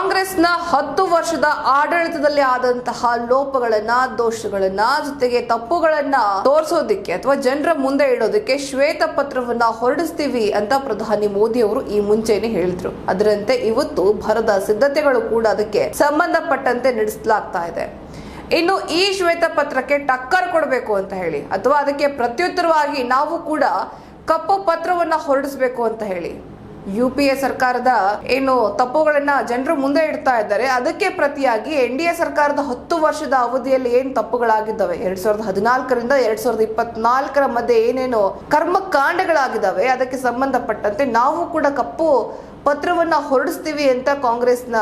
ಕಾಂಗ್ರೆಸ್ನ ಹತ್ತು ವರ್ಷದ ಆಡಳಿತದಲ್ಲಿ ಆದಂತಹ ಲೋಪಗಳನ್ನ, ದೋಷಗಳನ್ನ, ಜೊತೆಗೆ ತಪ್ಪುಗಳನ್ನ ತೋರಿಸೋದಿಕ್ಕೆ ಅಥವಾ ಜನರ ಮುಂದೆ ಇಡೋದಕ್ಕೆ ಶ್ವೇತ ಪತ್ರವನ್ನ ಹೊರಡಿಸ್ತೀವಿ ಅಂತ ಪ್ರಧಾನಿ ಮೋದಿ ಅವರು ಈ ಮುಂಚೆನೆ ಹೇಳಿದ್ರು. ಅದರಂತೆ ಇವತ್ತು ಭರದ ಸಿದ್ಧತೆಗಳು ಕೂಡ ಅದಕ್ಕೆ ಸಂಬಂಧಪಟ್ಟಂತೆ ನಡೆಸಲಾಗ್ತಾ ಇದೆ. ಇನ್ನು ಈ ಶ್ವೇತ ಪತ್ರಕ್ಕೆ ಟಕ್ಕರ್ ಕೊಡಬೇಕು ಅಂತ ಹೇಳಿ, ಅಥವಾ ಅದಕ್ಕೆ ಪ್ರತ್ಯುತ್ತರವಾಗಿ ನಾವು ಕೂಡ ಕಪ್ಪು ಪತ್ರವನ್ನ ಹೊರಡಿಸಬೇಕು ಅಂತ ಹೇಳಿ ಯು ಪಿ ಎ ಸರ್ಕಾರದ ಏನು ತಪ್ಪುಗಳನ್ನ ಜನರು ಮುಂದೆ ಇಡ್ತಾ ಇದ್ದಾರೆ, ಅದಕ್ಕೆ ಪ್ರತಿಯಾಗಿ ಎನ್ ಡಿ ಎ ಸರ್ಕಾರದ ಹತ್ತು ವರ್ಷದ ಅವಧಿಯಲ್ಲಿ ಏನು ತಪ್ಪುಗಳಾಗಿದ್ದಾವೆ? ಎರಡ್ ಸಾವಿರದ ಹದಿನಾಲ್ಕರಿಂದ ಎರಡ್ ಸಾವಿರದ ಇಪ್ಪತ್ನಾಲ್ಕರ ಮಧ್ಯೆ ಏನೇನು ಕರ್ಮಕಾಂಡಗಳಾಗಿದ್ದಾವೆ, ಅದಕ್ಕೆ ಸಂಬಂಧಪಟ್ಟಂತೆ ನಾವು ಕೂಡ ಕಪ್ಪು ಪತ್ರವನ್ನ ಹೊರಡಿಸ್ತೀವಿ ಅಂತ ಕಾಂಗ್ರೆಸ್ನ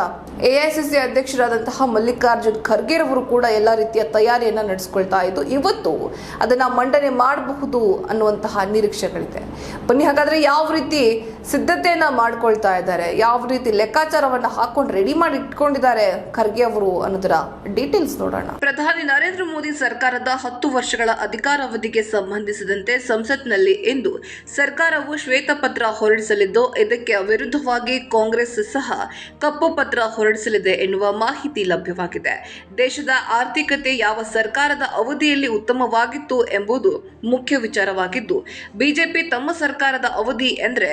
ಎಐಸಿಸಿ ಅಧ್ಯಕ್ಷರಾದಂತಹ ಮಲ್ಲಿಕಾರ್ಜುನ್ ಖರ್ಗೆ ಅವರು ಕೂಡ ಎಲ್ಲ ರೀತಿಯ ತಯಾರಿಯನ್ನ ನಡೆಸ್ಕೊಳ್ತಾ ಇದ್ದು, ಇವತ್ತು ಅದನ್ನ ಮಂಡನೆ ಮಾಡಬಹುದು ಅನ್ನುವಂತಹ ನಿರೀಕ್ಷೆಗಳಿದೆ. ಬನ್ನಿ, ಹಾಗಾದ್ರೆ ಯಾವ ರೀತಿ ಸಿದ್ಧತೆಯನ್ನ ಮಾಡ್ಕೊಳ್ತಾ ಇದ್ದಾರೆ. ಯಾವ ರೀತಿ ಲೆಕ್ಕಾಚಾರವನ್ನ ಹಾಕೊಂಡು ರೆಡಿ ಮಾಡಿ ಇಟ್ಕೊಂಡಿದ್ದಾರೆ ಖರ್ಗೆ ಅವರು ಅನ್ನೋದರ ಡೀಟೇಲ್ಸ್ ನೋಡೋಣ. ಪ್ರಧಾನಿ ನರೇಂದ್ರ ಮೋದಿ ಸರ್ಕಾರದ ಹತ್ತು ವರ್ಷಗಳ ಅಧಿಕಾರಾವಧಿಗೆ ಸಂಬಂಧಿಸಿದಂತೆ ಸಂಸತ್ನಲ್ಲಿ ಇಂದು ಸರ್ಕಾರವು ಶ್ವೇತಪತ್ರ ಹೊರಡಿಸಲಿದ್ದು, ಇದಕ್ಕೆ ವಿರುದ್ಧವಾಗಿ ಕಾಂಗ್ರೆಸ್ ಸಹ ಕಪ್ಪು ಪತ್ರ ಹೊರಡಿಸಲಿದೆ ಎನ್ನುವ ಮಾಹಿತಿ ಲಭ್ಯವಾಗಿದೆ. ದೇಶದ ಆರ್ಥಿಕತೆ ಯಾವ ಸರ್ಕಾರದ ಅವಧಿಯಲ್ಲಿ ಉತ್ತಮವಾಗಿತ್ತು ಎಂಬುದು ಮುಖ್ಯ ವಿಚಾರವಾಗಿದ್ದು, ಬಿಜೆಪಿ ತಮ್ಮ ಸರ್ಕಾರದ ಅವಧಿ ಎಂದರೆ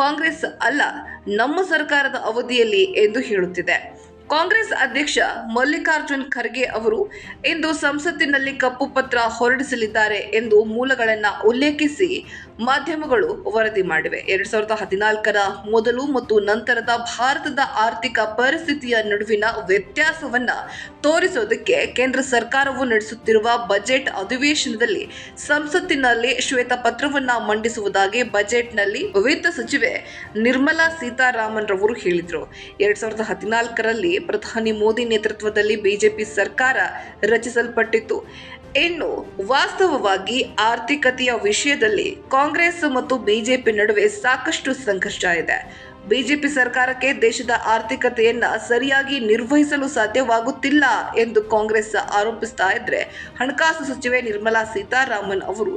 ಕಾಂಗ್ರೆಸ್ ಅಲ್ಲ, ನಮ್ಮ ಸರ್ಕಾರದ ಅವಧಿಯಲ್ಲಿ ಎಂದು ಹೇಳುತ್ತಿದೆ. ಕಾಂಗ್ರೆಸ್ ಅಧ್ಯಕ್ಷ ಮಲ್ಲಿಕಾರ್ಜುನ್ ಖರ್ಗೆ ಅವರು ಇಂದು ಸಂಸತ್ತಿನಲ್ಲಿ ಕಪ್ಪು ಪತ್ರ ಹೊರಡಿಸಲಿದ್ದಾರೆ ಎಂದು ಮೂಲಗಳನ್ನು ಉಲ್ಲೇಖಿಸಿ ಮಾಧ್ಯಮಗಳು ವರದಿ ಮಾಡಿವೆ. ಎರಡ್ ಸಾವಿರದ ಹದಿನಾಲ್ಕರ ಮೊದಲು ಮತ್ತು ನಂತರದ ಭಾರತದ ಆರ್ಥಿಕ ಪರಿಸ್ಥಿತಿಯ ನಡುವಿನ ವ್ಯತ್ಯಾಸವನ್ನ ತೋರಿಸೋದಕ್ಕೆ ಕೇಂದ್ರ ಸರ್ಕಾರವು ನಡೆಸುತ್ತಿರುವ ಬಜೆಟ್ ಅಧಿವೇಶನದಲ್ಲಿ ಸಂಸತ್ತಿನಲ್ಲಿ ಶ್ವೇತಪತ್ರವನ್ನ ಮಂಡಿಸುವುದಾಗಿ ಬಜೆಟ್ನಲ್ಲಿ ವಿತ್ತ ಸಚಿವೆ ನಿರ್ಮಲಾ ಸೀತಾರಾಮನ್ ರವರು ಹೇಳಿದರು. ಎರಡ್ ಸಾವಿರದ ಹದಿನಾಲ್ಕರಲ್ಲಿ ಪ್ರಧಾನಿ ಮೋದಿ ನೇತೃತ್ವದಲ್ಲಿ ಬಿಜೆಪಿ ಸರ್ಕಾರ ರಚಿಸಲ್ಪಟ್ಟಿತ್ತು. ಇನ್ನು ವಾಸ್ತವವಾಗಿ ಆರ್ಥಿಕತೆಯ ವಿಷಯದಲ್ಲಿ ಕಾಂಗ್ರೆಸ್ ಮತ್ತು ಬಿಜೆಪಿ ನಡುವೆ ಸಾಕಷ್ಟು ಸಂಘರ್ಷ ಇದೆ. ಬಿಜೆಪಿ ಸರ್ಕಾರಕ್ಕೆ ದೇಶದ ಆರ್ಥಿಕತೆಯನ್ನ ಸರಿಯಾಗಿ ನಿರ್ವಹಿಸಲು ಸಾಧ್ಯವಾಗುತ್ತಿಲ್ಲ ಎಂದು ಕಾಂಗ್ರೆಸ್ ಆರೋಪಿಸ್ತಾ ಇದ್ರೆ ಹಣಕಾಸು ಸಚಿವೆ ನಿರ್ಮಲಾ ಸೀತಾರಾಮನ್ ಅವರು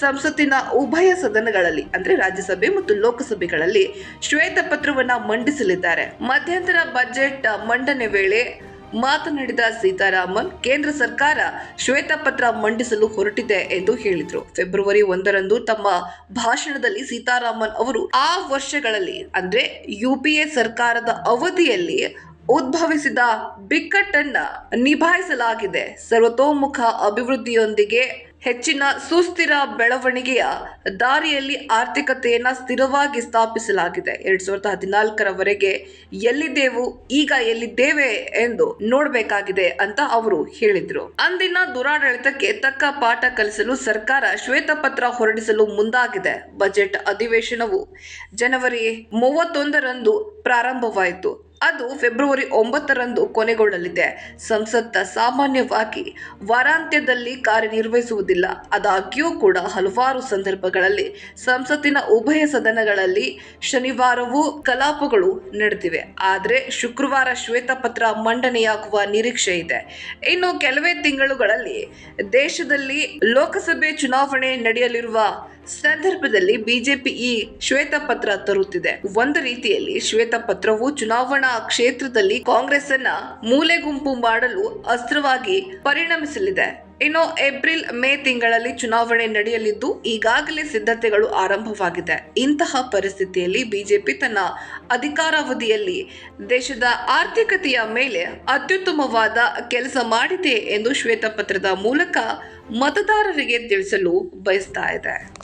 ಸಂಸತ್ತಿನ ಉಭಯ ಸದನಗಳಲ್ಲಿ, ಅಂದ್ರೆ ರಾಜ್ಯಸಭೆ ಮತ್ತು ಲೋಕಸಭೆಗಳಲ್ಲಿ ಶ್ವೇತಪತ್ರವನ್ನ ಮಂಡಿಸಲಿದ್ದಾರೆ. ಮಧ್ಯಂತರ ಬಜೆಟ್ ಮಂಡನೆ ವೇಳೆ ಮಾತನಾಡಿದ ಸೀತಾರಾಮನ್, ಕೇಂದ್ರ ಸರ್ಕಾರ ಶ್ವೇತಪತ್ರ ಮಂಡಿಸಲು ಹೊರಟಿದೆ ಎಂದು ಹೇಳಿದರು. ಫೆಬ್ರವರಿ ಒಂದರಂದು ತಮ್ಮ ಭಾಷಣದಲ್ಲಿ ಸೀತಾರಾಮನ್ ಅವರು ಆ ವರ್ಷಗಳಲ್ಲಿ, ಅಂದ್ರೆ ಯುಪಿಎ ಸರ್ಕಾರದ ಅವಧಿಯಲ್ಲಿ ಉದ್ಭವಿಸಿದ ಬಿಕ್ಕಟ್ಟನ್ನ ನಿಭಾಯಿಸಲಾಗಿದೆ. ಸರ್ವತೋಮುಖ ಅಭಿವೃದ್ಧಿಯೊಂದಿಗೆ ಹೆಚ್ಚಿನ ಸುಸ್ಥಿರ ಬೆಳವಣಿಗೆಯ ದಾರಿಯಲ್ಲಿ ಆರ್ಥಿಕತೆಯನ್ನು ಸ್ಥಿರವಾಗಿ ಸ್ಥಾಪಿಸಲಾಗಿದೆ. ಎರಡು ಸಾವಿರದ ಹದಿನಾಲ್ಕರವರೆಗೆ ಎಲ್ಲಿದ್ದೇವು, ಈಗ ಎಲ್ಲಿದ್ದೇವೆ ಎಂದು ನೋಡಬೇಕಾಗಿದೆ ಅಂತ ಅವರು ಹೇಳಿದ್ರು. ಅಂದಿನ ದುರಾಡಳಿತಕ್ಕೆ ತಕ್ಕ ಪಾಠ ಕಲಿಸಲು ಸರ್ಕಾರ ಶ್ವೇತಪತ್ರ ಹೊರಡಿಸಲು ಮುಂದಾಗಿದೆ. ಬಜೆಟ್ ಅಧಿವೇಶನವು ಜನವರಿ ಮೂವತ್ತೊಂದರಂದು ಪ್ರಾರಂಭವಾಯಿತು. ಅದು ಫೆಬ್ರವರಿ ಒಂಬತ್ತರಂದು ಕೊನೆಗೊಳ್ಳಲಿದೆ. ಸಂಸತ್ತ ಸಾಮಾನ್ಯವಾಗಿ ವಾರಾಂತ್ಯದಲ್ಲಿ ಕಾರ್ಯನಿರ್ವಹಿಸುವುದಿಲ್ಲ. ಆದಾಗ್ಯೂ ಕೂಡ ಹಲವಾರು ಸಂದರ್ಭಗಳಲ್ಲಿ ಸಂಸತ್ತಿನ ಉಭಯ ಸದನಗಳಲ್ಲಿ ಶನಿವಾರವೂ ಕಲಾಪಗಳು ನಡೆದಿವೆ. ಆದರೆ ಶುಕ್ರವಾರ ಶ್ವೇತಪತ್ರ ಮಂಡನೆಯಾಗುವ ನಿರೀಕ್ಷೆ ಇದೆ. ಇನ್ನು ಕೆಲವೇ ತಿಂಗಳುಗಳಲ್ಲಿ ದೇಶದಲ್ಲಿ ಲೋಕಸಭೆ ಚುನಾವಣೆ ನಡೆಯಲಿರುವ ಸಂದರ್ಭದಲ್ಲಿ ಬಿಜೆಪಿ ಈ ಶ್ವೇತಪತ್ರ ತರುತ್ತಿದೆ. ಒಂದು ರೀತಿಯಲ್ಲಿ ಶ್ವೇತಪತ್ರವು ಚುನಾವಣಾ ಕ್ಷೇತ್ರದಲ್ಲಿ ಕಾಂಗ್ರೆಸ್ ಅನ್ನ ಮೂಲೆ ಗುಂಪು ಮಾಡಲು ಅಸ್ತ್ರವಾಗಿ ಪರಿಣಮಿಸಲಿದೆ. ಇನ್ನು ಏಪ್ರಿಲ್ ಮೇ ತಿಂಗಳಲ್ಲಿ ಚುನಾವಣೆ ನಡೆಯಲಿದ್ದು, ಈಗಾಗಲೇ ಸಿದ್ಧತೆಗಳು ಆರಂಭವಾಗಿದೆ. ಇಂತಹ ಪರಿಸ್ಥಿತಿಯಲ್ಲಿ ಬಿಜೆಪಿ ತನ್ನ ಅಧಿಕಾರಾವಧಿಯಲ್ಲಿ ದೇಶದ ಆರ್ಥಿಕತೆಯ ಮೇಲೆ ಅತ್ಯುತ್ತಮವಾದ ಕೆಲಸ ಮಾಡಿದೆ ಎಂದು ಶ್ವೇತಪತ್ರದ ಮೂಲಕ ಮತದಾರರಿಗೆ ತಿಳಿಸಲು ಬಯಸ್ತಾ ಇದೆ.